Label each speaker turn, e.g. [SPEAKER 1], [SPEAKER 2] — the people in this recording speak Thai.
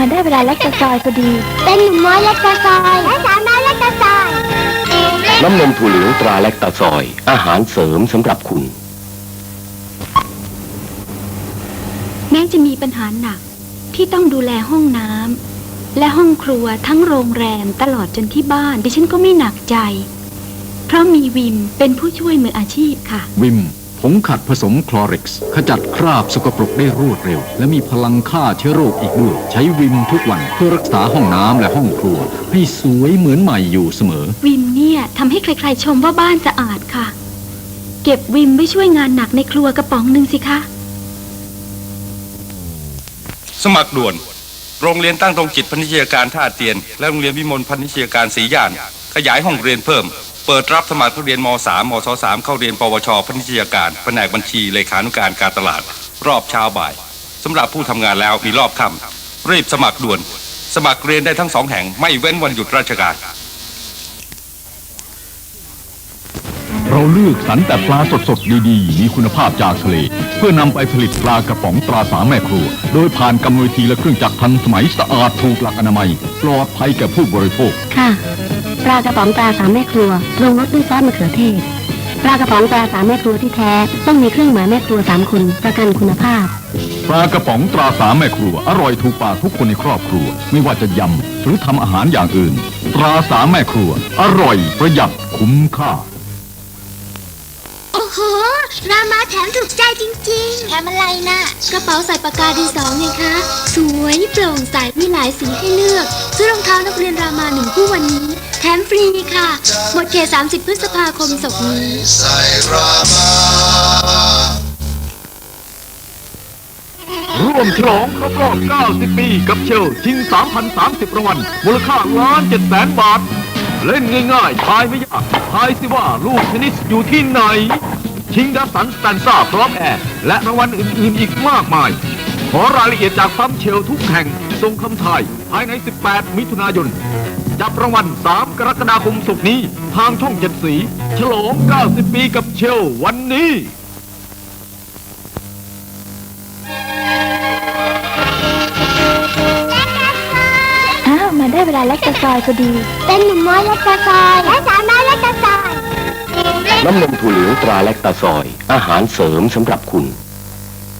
[SPEAKER 1] เวลาแลคตาซอยพอดี
[SPEAKER 2] เป็นหนุ่มน้อยเล็กตาซอยและสาวน้อยเล็กตาซอย
[SPEAKER 3] น้ำนมถั่วเหลืองตราแลคตาซอย อาหารเสริมสำหรับคุณ
[SPEAKER 1] แม้จะมีปัญหาหนักที่ต้องดูแลห้องน้ำและห้องครัวทั้งโรงแรมตลอดจนที่บ้าน ดิฉันก็ไม่หนักใจ เพราะมีวิมเป็นผู้ช่วยมืออาชีพค่ะ
[SPEAKER 4] วิม ผงขัดผสมคลอเร็กซ์ขจัดคราบสกปรกได้รวดเร็ว และมีพลังฆ่าเชื้อโรคอีกด้วย ใช้วิมทุกวันเพื่อรักษาห้องน้ำและห้องครัว ให้สวยเหมือนใหม่อยู่เสมอ
[SPEAKER 1] วิมเนี่ยทำให้ใครๆชมว่าบ้านสะอาดค่ะ เก็บวิมไว้ช่วยงานหนักในครัวกระป๋องหนึ่งสิคะ
[SPEAKER 5] สมัครด่วน โรงเรียนตั้งตรงจิตพนิชยการท่าเตียน และโรงเรียนวิมลพนิชยการสีย่าน ขยายห้องเรียนเพิ่ม เปิดรับสมัครนักเรียนม .3 มศ 3 เข้าเรียน ปวชพนิชยการแผนกบัญชีเลขานุการการตลาด รอบเช้าบ่ายสำหรับผู้ทำงานแล้วมีรอบค่ำรีบสมัครด่วน สมัครเรียนได้ทั้งสองแห่งไม่เว้นวันหยุดราชการ
[SPEAKER 4] เราเลือกสรรแต่ปลาสดๆดีๆ มีคุณภาพจากทะเล เพื่อนำไปผลิตปลากระป๋องตราสามแม่ครัว โดยผ่านกรรมวิธีและเครื่องจักรทันสมัยสะอาดถูกหลักอนามัยปลอดภัยแก่ผู้บริโภค
[SPEAKER 2] ค่ะ ปลากระป๋องตราสามแม่ครัวปรุงรสด้วยซอสมะเขือเทศ ปลากระป๋องตราสามแม่ครัวที่แท้ ต้องมีเครื่องหมายแม่ครัวสามคุณประกันคุณภาพ
[SPEAKER 4] ปลากระป๋องตราสามแม่ครัว อร่อยถูกปากทุกคนในครอบครัว ไม่ว่าจะยำหรือทำอาหารอย่างอื่น ตราสามแม่ครัว อร่อยประหยัดคุ้มค่า
[SPEAKER 2] โอ้โห รามาแถมถูกใจจริงๆ แถมอะไรน่ะ กระเป๋าใส่ปากกาดินสอไงคะ สวยโปร่งใสมีหลายสีให้เลือก ซื้อรองเท้านักเรียนรามาหนึ่งคู่วันนี้ แถมฟรีค่ะ หมดเขต30 พฤษภาคมศกนี้
[SPEAKER 4] ร่วมฉลองครบรอบ 90 ปี กับเชลชิง 3,030รางวัลมูลค่าล้าน7แสนบาท เล่นง่ายๆ ทายไม่ยาก ทายสิว่าลูกเทนนิสอยู่ที่ไหน ชิงดัสันสแตนซ่าพร้อมแอร์ และรางวัลอื่นๆอีกมากมาย ขอรายละเอียดจากปั๊มเชลทุกแห่งส่งคำทายภายใน 18 มิถุนายน จับรางวัล 3 กรกฎาคมศกร์นี้ ทางช่องเจ็ดสี ฉลอง 90 ปีกับเชลวันนี้
[SPEAKER 1] อ้าวมาได้เวลาแลคตาซอยพอดี
[SPEAKER 2] เป็นหนุ่มน้อยเล็กตาซอยและสาวน้อยเล็กตาซอย
[SPEAKER 3] น้ำนมถั่วเหลืองตราแลคตาซอย อาหารเสริมสำหรับคุณ